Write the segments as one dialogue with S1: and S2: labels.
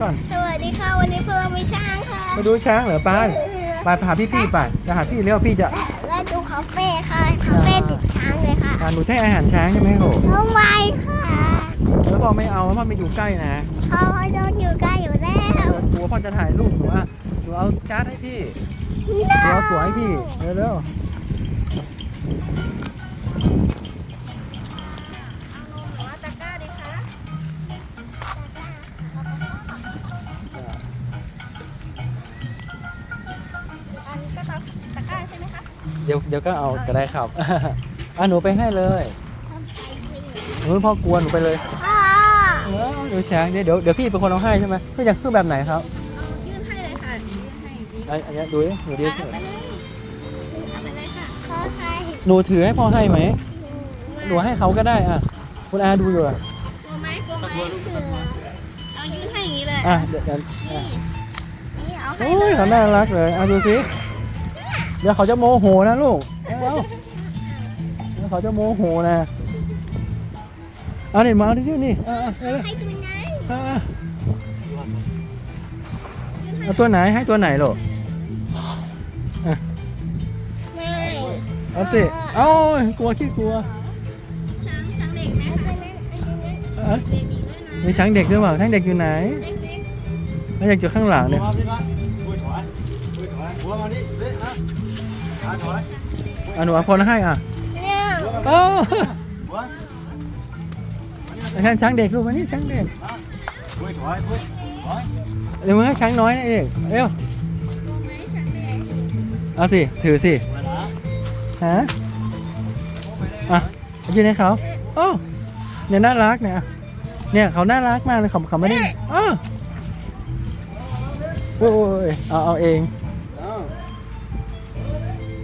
S1: ก่อน
S2: สวัสดีค่ะ วันนี้พวกเรามีช้างค่ะ
S1: มาดูช้างเหรอป้านไปพาพี่พี่ๆไปจะหาพี่เรียกว่าพี่จะ
S2: และดูคาเฟ่ค่ะคาเฟ่ติดช้างเลยค่ะ
S1: อ่าหนูให้อาหารช้างใช่ไหมโห
S2: ทำไมค่ะ
S1: แล้วพอไม่เอาเพราะมันอยู่ใกล้นะ
S2: เพราะว่าโดนอยู่ใกล้อยู่แล้ว
S1: กลัวพ่อจะถ่ายรูปหนูอะหนูเอาการ์ดให้พี่เดี๋ยวเอาตั๋วให้พี่เร็วๆ เดี๋ยวเดี๋ยวก็เอาก็ได้ครับ อะหนูไปให้เลยหนูพ่อกลัวหนูไปเลย
S2: พ่อ
S1: เออดูช้างเดี๋ยวเดี๋ยวเดี๋ยวพี่เป็นคนเอาให้ใช่ไหมคืออยากคือแบบไหนครับ
S3: ยื่นให้เลยค่ะยื่นให้
S1: อันอันเนี้ยดูดิหนูดีสุด
S3: เอาไปเลยค่ะ
S2: พ่อให้
S1: หนูถือให้พ่อให้ไหมหนูให้เขาก็ได้อะคุณอาดูอยู่อะ
S3: กลัวไหมกลัวไหมเอายื่นให้อย่างนี้เลย
S1: อะเดี๋ยวเดี๋ยว
S3: นี่นี่เอาให้
S1: โอ้ยเขาน่ารักเลยเอาดูสิ เดี๋ยวเขาจะโมโหนะลูกเอาเดี๋ยวเขาจะโมโหนะเอานี่มาดินี่อะอะเอาเลย
S2: ให้ตัวไหน
S1: อะอะเอาตัวไหนให้ตัวไหนลูก
S2: ไม่
S1: เอาสิเอากลัวขี้กลัว
S3: ช้างช้างเด็กไหม
S1: เอ้ย
S3: เบบีด้วยนะ
S1: มีช้างเด็กด้วยเปล่าช้างเด็กอยู่ไหน
S3: เล็ก
S1: แล้วอยากอยู่ข้างหลังเนี่ย
S4: หัวมานี่เละนะขาถอย
S1: อะหนูเอาพอให้อะ
S2: เนี่ย
S1: โอ้
S4: หัว
S1: ช้างช้างเด็กลูกมานี่ช้างเด็ก
S4: อุ้ยถอยอุ้ยถอย
S1: เดี๋ยวมึงให้ช้างน้อยนะเด็กเร็ว
S3: ๆกลัวไหมช้างเด็ก
S1: เอาสิ ถือสิ
S4: เวลา
S1: ฮะ อะเอายืนให้เขาโอ้เนี่ยน่ารักเนี่ย เนี่ยเขาน่ารักมากเลยเขาเขาไม่ได้อ้าวโอ้ยเอาเอาเอง
S4: เอ้า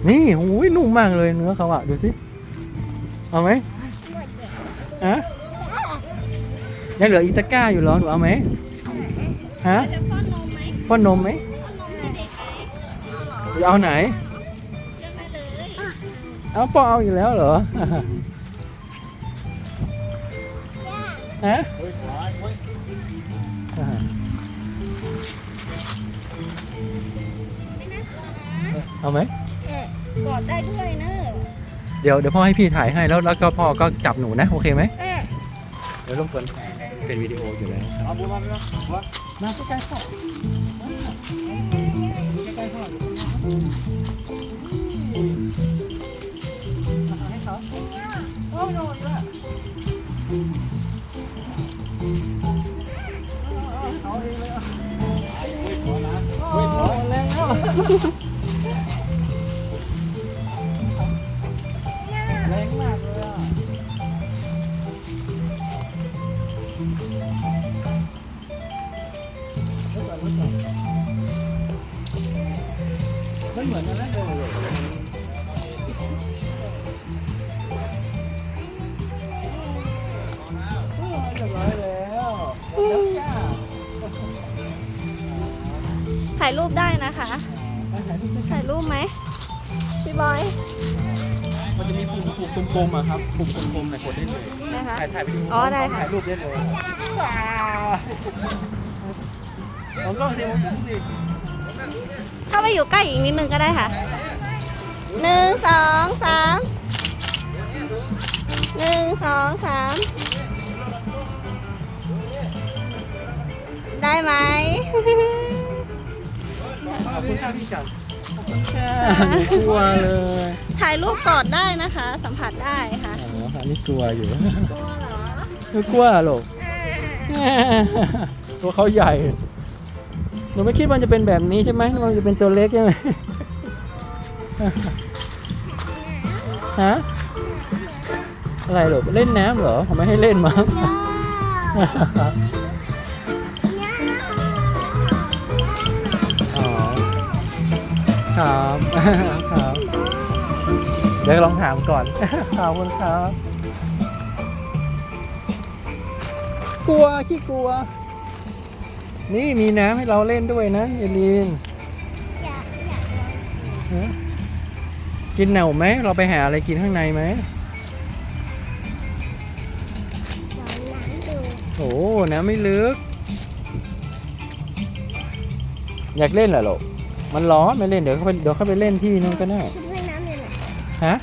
S1: นี่หูยนุ่มมากเลยเนื้อเขาอะดูสิ เอาไหมฮะยังเหลืออีตะก้าอยู่เหรอหนูเอาไหมฮะ
S3: จะป้อนนมไหม
S1: ป้อนนมไหม
S3: ป้อนนมให้เด็กเอาเอา
S1: ไหน
S3: เลือกได้เลย
S1: เอาป้อเอาอีกแล้วเหรอฮะ
S4: อุ้ยถอยอุ้ย
S1: อ่า
S3: ไม่น่ากลัวนะ
S1: เอาไหม
S3: กอดได้ด้วยเนอะ
S1: เดี๋ยวเดี๋ยวพ่อให้พี่ถ่ายให้แล้วแล้วก็พ่อก็จับหนูนะ โอเคไหม
S3: เอ๊ะ
S1: เดี๋ยวรบกวนเป็นวิดีโออยู่แล้วครับ
S4: เอาบัวมาพี่มาหัว
S1: มาใกล้ๆพ่อใกล้ๆพ่อให้เขาโอ้ยโดนละเอาเองเลยอะ
S4: อุ้ยถอยนะ
S1: โอ้
S4: อุ้ยถอย
S1: ยแรงแล้ว มันเหมือนกันนะเดินเลยเรียบร้อยแล้วแล้วจ้า
S3: ถ่ายรูปได้นะคะ
S1: ถ่ายรูปด้วย
S3: ถ่ายรูปไหมพี่บอย
S1: มันจะมีปุ่มปุ่มกลมๆอะครับ ปุ่มกลมๆเนี่ยกดได้เลย
S3: นะคะ
S1: ถ่ายถ่ายไปดู
S3: อ๋อได้ค่ะ
S1: ถ่ายรูปได้เลยว้าว ผมต้องสิผมต้องสิ
S3: เข้าไปอยู่ใกล้อีกนิดนึงก็ได้ค่ะหนึ่งสองสามหนึ่งสองสามได้ไหม
S1: ขอบคุณค่ะพี่จันขอบคุณค่ะหนูกลัวเลย
S3: ถ่ายรูปกอดได้นะคะ สัมผัสได้ค่ะ
S1: อ๋ออันนี้กลัวอยู่
S3: กลัวเหรอ
S1: หนูกลัวเหรอ ตัวเขาใหญ่ห นูไม่คิดว่าจะเป็นแบบนี้ใช่ไหมมันจะเป็นตัวเล็กใช่ไหมฮะอะไรหรอเล่นน้ำเหรอผมไม่ให้เล่นมั้งครับครับเดี๋ยวลองถามก่อนขอบคุณครับ กลัวขี้กลัว นี่มีน้ำให้เราเล่นด้วยนะเอลีน
S2: อยากอยากลอง
S1: ฮะกินเหน่าไหมเราไปหาอะไรกินข้างในไหม
S2: ลองน้ำดู
S1: โอ้น้ำไม่ลึก อยากเล่นเหรอลูกมันร้อนไม่เล่นเดี๋ยวเขาไปเดี๋ยวเขาไปเล่นที่นู้นก็ได้
S2: ชุดว่ายน้ำอยู่ไหน
S1: ฮะ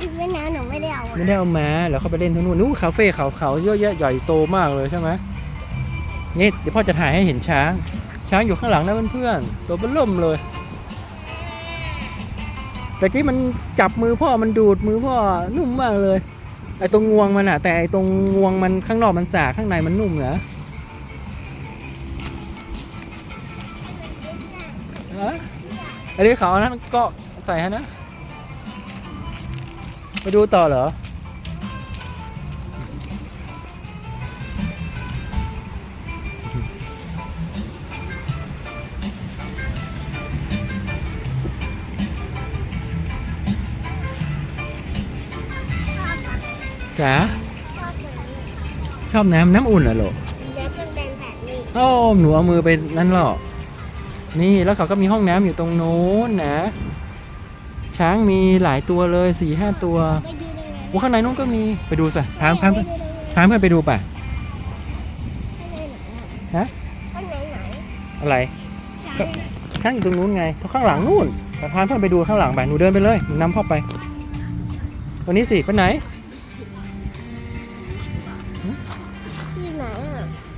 S2: ชุดว่ายน้ำหนูไม่ได้เอา
S1: ไม่ได้เอามาเดี๋ยวเขาไปเล่นที่นู่นนู้นคาเฟ่เขาเขาเยอะแยะใหญ่โตมากเลยใช่ไหม นี่เดี๋ยวพ่อจะถ่ายให้เห็นช้าง ช้างอยู่ข้างหลังนะเพื่อนๆตัวเบิ่มเลยแต่กี้มันจับมือพ่อมันดูดมือพ่อนุ่มมากเลยไอ้ตรงงวงมันอะแต่ไอ้ตรงงวงมันข้างนอกมันสาข้างในมันนุ่มนะฮะอันนี้เขาเอานั้นก็ใส่ฮะนะไปดูต่อเหรอ จ๋าชอบน้ำน้ำอุ่นเหรอลูก
S2: แล้วมันเป็นแบบนี้
S1: โอ้หนูเอามือไปนั่นหรอกนี่แล้วเขาก็มีห้องน้ำอยู่ตรงโน้นนะ ช้างมีหลายตัวเลยสี่ห้าตัว
S2: ไปดูได้ไง
S1: โอ้ข้างในนู้นก็มีไปดูสิพามพามพามเพื่อนไปดูป่ะฮะ
S2: ข้างในไหน
S1: อะไร
S2: ข้างใน
S1: ช้างอยู่ตรงนู้นไงข้างหลังนู่นแต่พามเพื่อนไปดูข้างหลังไปหนูเดินไปเลยหนูนำพ่อไปตัวนี้สิไปไหน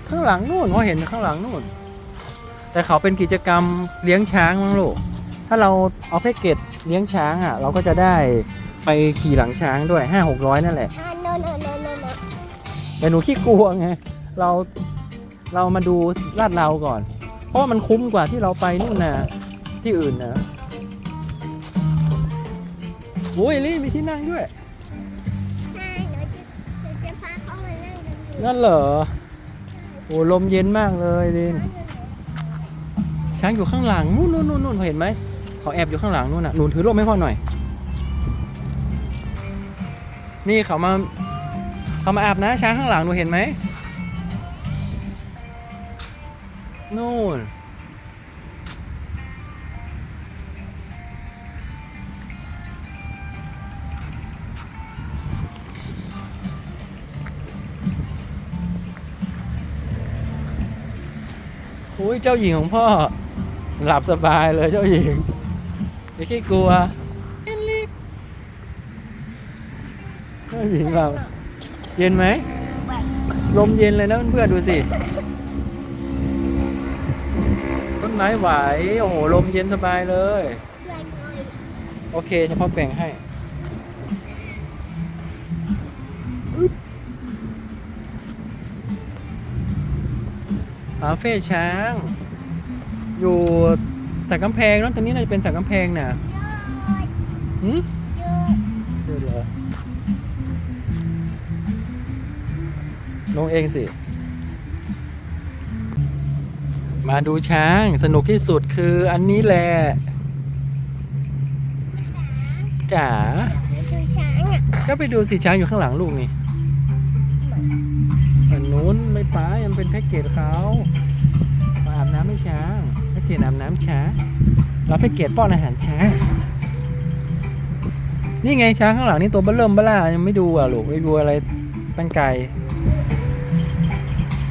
S1: ข้างหลังนู่นพ่อเห็นข้างหลังนู่น แต่เขาเป็นกิจกรรมเลี้ยงช้างมั้งลูกถ้าเราเอาแพ็กเกจเลี้ยงช้างอะ เราก็จะได้ไปขี่หลังช้างด้วยห้าหกร้อยนั่นแหละ
S2: อ่าโนโนโนโนโน
S1: แต่หนูขี้กลัวไงเราเรามาดูลาดเราก่อน เพราะว่ามันคุ้มกว่าที่เราไปนู่นนะที่อื่นนะโอ้ยลี่มีที่นั่งด้วย
S2: ใช่หนูจะหนูจะพาเขามานั่งกันดู
S1: นั่นเหรอ โอ้ลมเย็นมากเลยดินช้างอยู่ข้างหลังนู่นนู่นนู่นนู่นเห็นไหมเขาแอบอยู่ข้างหลังนู่นน่ะหนูถือร่มให้พ่อหน่อย นี่เขามาเขามาอาบนะช้างข้างหลังหนูเห็นไหมนู่น อุ้ยเจ้าหญิงของพ่อ หลับสบายเลยเจ้าหญิงไม่ขี้กลัวเฮนลิเจ้าหญิงเราเย็นไหมลมเย็นเลยนะเพื่อนๆดูสิต้นไม้ไหว โอ้โห ลมเย็นสบายเลย
S2: เพื่อนน้อย
S1: โอเคเฉพาะแบ่งให้าเฟ่ช้าง อยู่สักกำแพงเนอะตรงนี้น่าจะเป็นสักกำแพงน่ะหืม
S2: เยอะ
S1: เดี๋ยวเหรอลงเองสิ มาดูช้างสนุกที่สุดคืออันนี้แหละจ๋า
S2: ดูช้างอะ
S1: ก็ไปดูสิช้างอยู่ข้างหลังลูกนี่อันนู้น ไม่ป้ายังเป็นแพ็กเกจเขามาอาบน้ำให้ช้างแพ็กเกจอาบน้ำช้างเราแพ็กเกจป้อนอาหารช้างนี่ไงช้างข้างหลังนี่ตัวเบลเริ่มเบล่ายังไม่ดูอะลูกไม่ดูอะไรตั้งไกล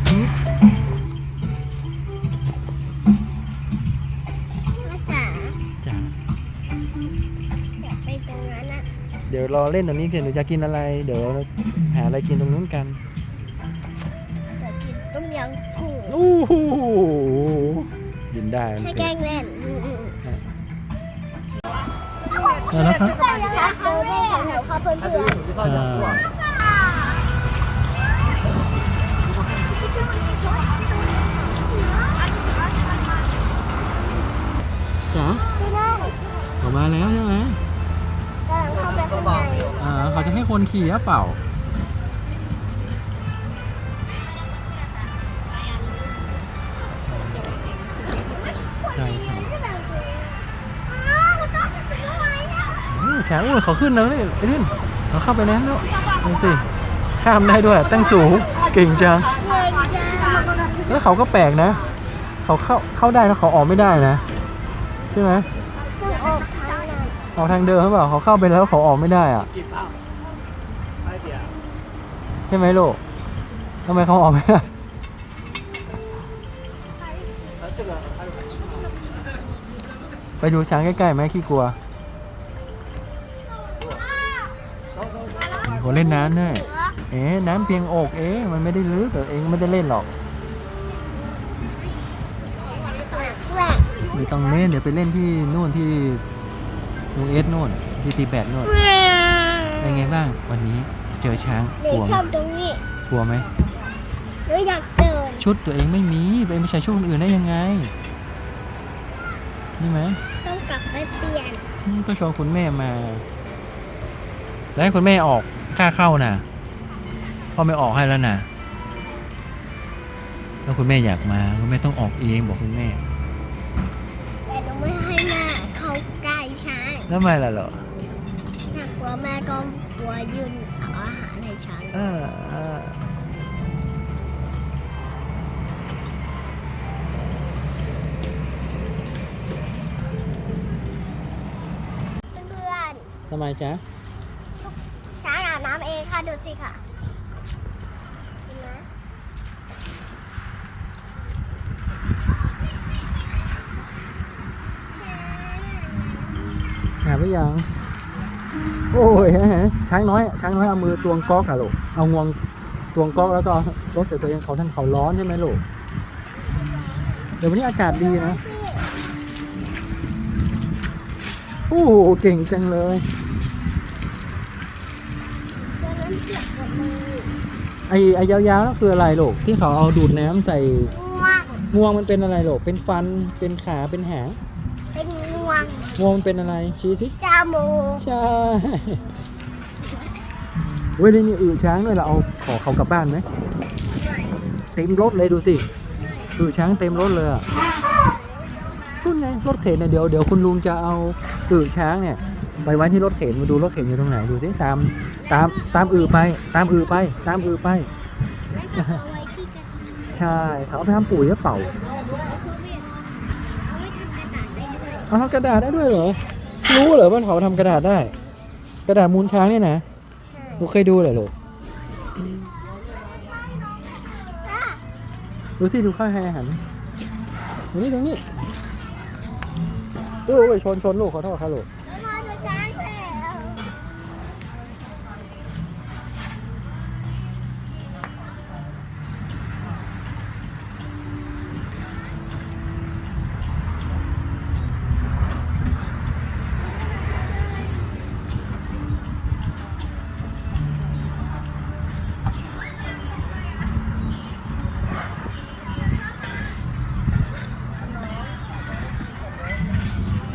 S1: หืม
S2: พ่อจ๋า
S1: จ๋า
S2: อยากไปตรงนั้นอะ
S1: เดี๋ยวรอเล่นตรงนี้กันหนูจะกินอะไร เดี๋ยวหาอะไรกินตรงนู้นกัน
S2: อยากกิน ต้มยำกุ้ง
S1: โอ้โหกินได้มัน
S2: ให้
S1: เผ็
S2: แกล้
S1: ด
S2: งเล่นอืมอืม
S1: เอาละครับ
S2: ชักเดินได้ของเขาเขาเพื่อน
S1: ใช่จ๋า
S2: ๆที่นั่น
S1: ออกมาแล้วใช่ไหม
S2: กำลังเข้าไปข้างใน
S1: อ่าเขาจะให้คนขี่หรือเปล่าางอุ้ยเขาขึ้นแล้วนี่ไอ้นี่เขาเข้าไปแล้วแล้วดูสิข้ามได้ด้วยตั้งสูงเก่งจังแล้วเขาก็แปลกนะ เขาเข้าเข้าได้แล้วเขาออกไม่ได้นะใช่ไหม
S2: ออกทาง
S1: เดิมหรือเปล่าเขาเข้าไปแล้วเขาออกไม่ได้อะใช่ไหมลูกทำไมเขาออกไม่ได้ไปดูช้างใกล้ๆไหมขี้กลัว โหเล่นน้ำด้วยเอ๊ะน้ำเพียงอกเอ๊ะมันไม่ได้ลึกเออเองไม่ได้เล่นหรอกไม่ต้องเล่นเดี๋ยวไปเล่นที่นู่นที่นูเอสนู่นที่ตีแบดนู่นเป็นไงบ้างวันนี้เจอช้างกลัวไห
S2: ช
S1: ม
S2: อบตรงนี้
S1: กลัวไหม
S2: หนูอยากเดิน
S1: ชุดตัวเองไม่มีไปไม่ใช่ชุดคนอื่นได้ยังไงนี่ไหม
S2: ต้องกลับไปเปลี่ยน
S1: ต้องชวนคุณแม่มา แล้วให้คุณแม่ออก ค่าเข้าน่ะพ่อไม่ออกให้แล้วน่ะแล้วคุณแม่อยากมาคุณแม่ต้องออกเองบอกคุณแม่
S2: แต่หนูไม่ให้แม่เข้าใกล้ช้าง
S1: แล้วทำไมล่ะเหรอ
S2: น่ากลัวแม่ก็กลัวยืนเอาอาหารให้ช้าง
S1: เออเออ
S2: เพื่อน
S1: ทำไมจ๊ะ
S2: ๆช้างอาบน้ำเองค่ะ ดูสิค่ะเห็นไหม
S1: หาไปยัง โอ้ยช้างน้อย ช้างน้อยเอามือตวงก๊อกอะลูก เอางวงตวงก๊อกแล้วก็รถจากตัวเองเขาท่านเขาร้อนใช่ไหมลูก เดี๋ยววันนี้อากาศดีนะ โอ้โหเก่งจังเลย
S2: ตัวนั้น เปียกหมดเลย
S1: ไอ้ไอ้ยาวๆนั่นคืออะไรลูกที่เขาเอาดูดน้ำใส่
S2: ง่วง
S1: งวงมันเป็นอะไรลูกเป็นฟันเป็นขาเป็นหาง
S2: เป็นง่วง
S1: งวงมันเป็นอะไรชี้สิ
S2: จมูก
S1: ใช่เว้ยนี่มีอือช้างด้วยเราเอาขอเขากลับบ้านไหมเต็มรถเลยดูสิอือช้างเต็มรถเลยอะรุ่นไงรถเข็นเนี่ยเดี๋ยวเดี๋ยวคุณลุงจะเอาอือช้างเนี่ยไปไว้ที่รถเข็นมาดูรถเข็นอยู่ตรงไหนดูสิตาม ตามตามอือไป ตามอือไป ตามอือไป
S2: แล้วก็เอาไว้ที่กระถาง
S1: ใช่เขาเอาไปทำปุ๋ยหรือเปล่า
S2: เอาไว้ทำกระดาษได้ด้วย
S1: เอาทำกระดาษได้ด้วยเหรอ รู้เหรอว่าเขาทำกระดาษได้ กระดาษมูลช้างเนี่ยนะ
S2: ใช่
S1: หนูเคยดูเหรอลูก
S2: อะ
S1: ดูสิดูข้าวให้อาหารตรงนี้ตรงนี้โอ้ยชนชนลูกขอโทษครับลูก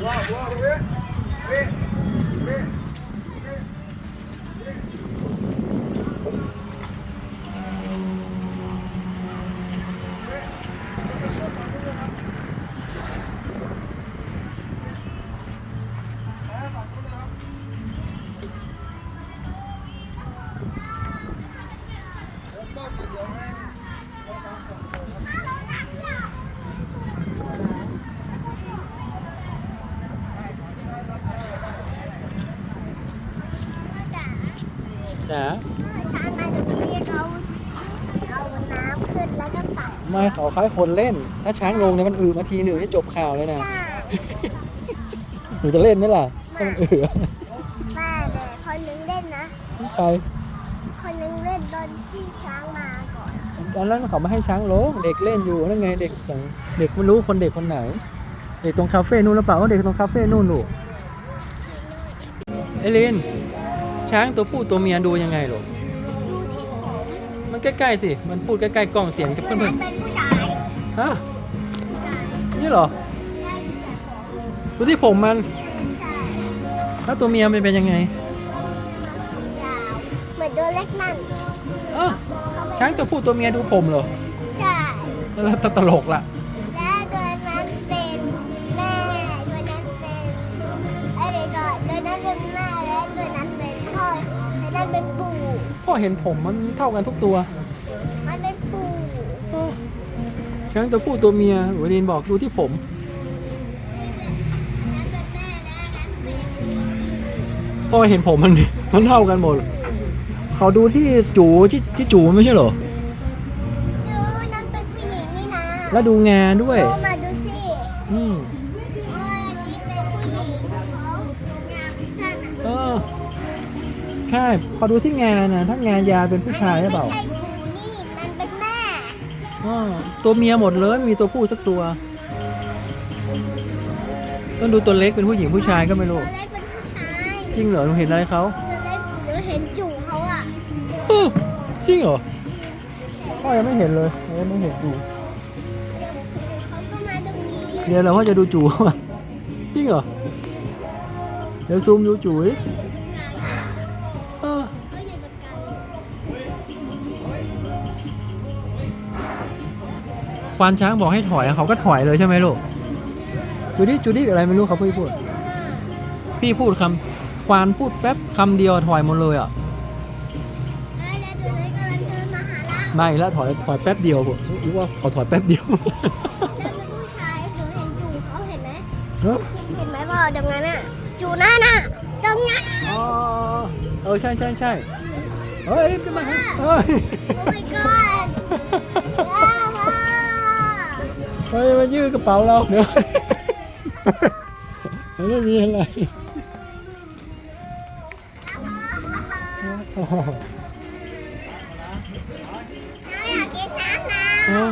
S2: ว้าว
S4: ว้า
S1: จ๋า
S2: ช้างมาดูที่เขาเอาน้ำขึ้นแล้วก็ตัก
S1: ไม่เขาคล้ายคนเล่น ถ้าช้างลงเนี่ยมันอือมาทีหนึ่งให้จบข่าวเลยนะ
S2: หน้า
S1: หนูจะเล่นไหมล่ะถ้ามันอือ
S2: แม่เลยคนนึงเล่นนะ
S1: ใคร
S2: คนนึงเล่นตอนที่ช้างมาก่อน
S1: ตอนนั้นเขาไม่ให้ช้างลงเด็กเล่นอยู่นั่นไงเด็กจังเด็กไม่รู้คนเด็กคนไหน เด็กตรงคาเฟ่นู่นหรือเปล่าว่าเด็กตรงคาเฟ่นู่นลูกเอลิน ช้างตัวผู้ตัวเมียดูยังไงลูก
S2: ดูที่ผม
S1: มันใกล้ๆสิ มันพูดใกล้ๆกล้องเสียงกับ
S2: ตัว
S1: เพื่อ
S2: นั้นนเป็นผู้ชาย
S1: ๆฮะ
S2: ผู้ชาย
S1: นี่เหรอ
S2: ได้แต่ผม
S1: ดูที่ผมมัน
S2: ผู้ชาย
S1: แล้วตัวเมียมันเป็นยังไง
S2: ยาวเหมือนตัวเล็กนั่น
S1: อ้าวช้างตัวผู้ตัวเมียดูผมเหรอ
S2: ใช่
S1: แล้วตลกละ
S2: และ เป็นปู่ก็เห็
S1: นผมมันเท่ากันทุกตัว
S2: มันเป็นปู่
S1: อ้าวช้างตัวผู้ตัวเมียหัวดินบอกดูที่ผม
S2: นั้นเป็นแม่และนั้นเป็น
S1: ก็เห็นผมมันมันเท่ากันหมด เขาดูที่จูที่ที่จูไม่ใช่เหรอ
S2: จูนั้นเป็นผู้หญิงนี่นะ
S1: แล้วดูงานด้วย
S2: พอ
S1: ดูที่งานนะถ้างานยาเป็นผู้ชายหรือเปล่า
S2: ไม่ใช่ปูนี่มันเป็นแม่
S1: อ๋อตัวเมียหมดเลยไม่มีตัวผู้สักตัว ต้องดูตัวเล็กเป็นผู้หญิงผู้ชายก็ไม่รู้
S2: ตัวเล็กเป็นผู้ชาย
S1: จริงเหรอหนูเห็นอะไรเขา
S2: ตัวเล็กหนูเห็นจู่เขาอะ
S1: เออจริงเหรอพ่อยังไม่เห็นเลยยังไม่เห็นดู
S2: เขาก็มาตรงนี้
S1: เดี๋ยวเราพ่อจะดูจู จริงเหรอเดี๋ยวซูมดูจูดิ ควานช้างบอกให้ถอยเขาก็ถอยเลยใช่ไหมลูกจูดี้จูดี้อะไรไม่รู้เขาพี่พูด พี่พูดคำควานพูดแป๊บคำเดียวถอยหมดเลยอะ
S2: แล้วตัวเล็กกำลังเดินมาหาเรา
S1: ไม่แล้วถอยถอยแป๊บเดียวผมรู้ว่าเขาถอยแป๊บเดียว
S2: แล้วเป็นผู้ชายหนูเห็นจู่เขาเห็นไหม
S1: เฮ้ย
S2: เห็นไหมพ่อตรงนั้นอะจู่นั่นน่ะตรงนั้น
S1: อ๋อเออใช่ใช่ใช่เฮ้ยจะมาเฮ้ย เฮ้ยมายืดกระเป๋าเราเดี๋ยวมันไม่มีอะไร
S2: เราอยากกินน้ำนะ
S1: อ๋อ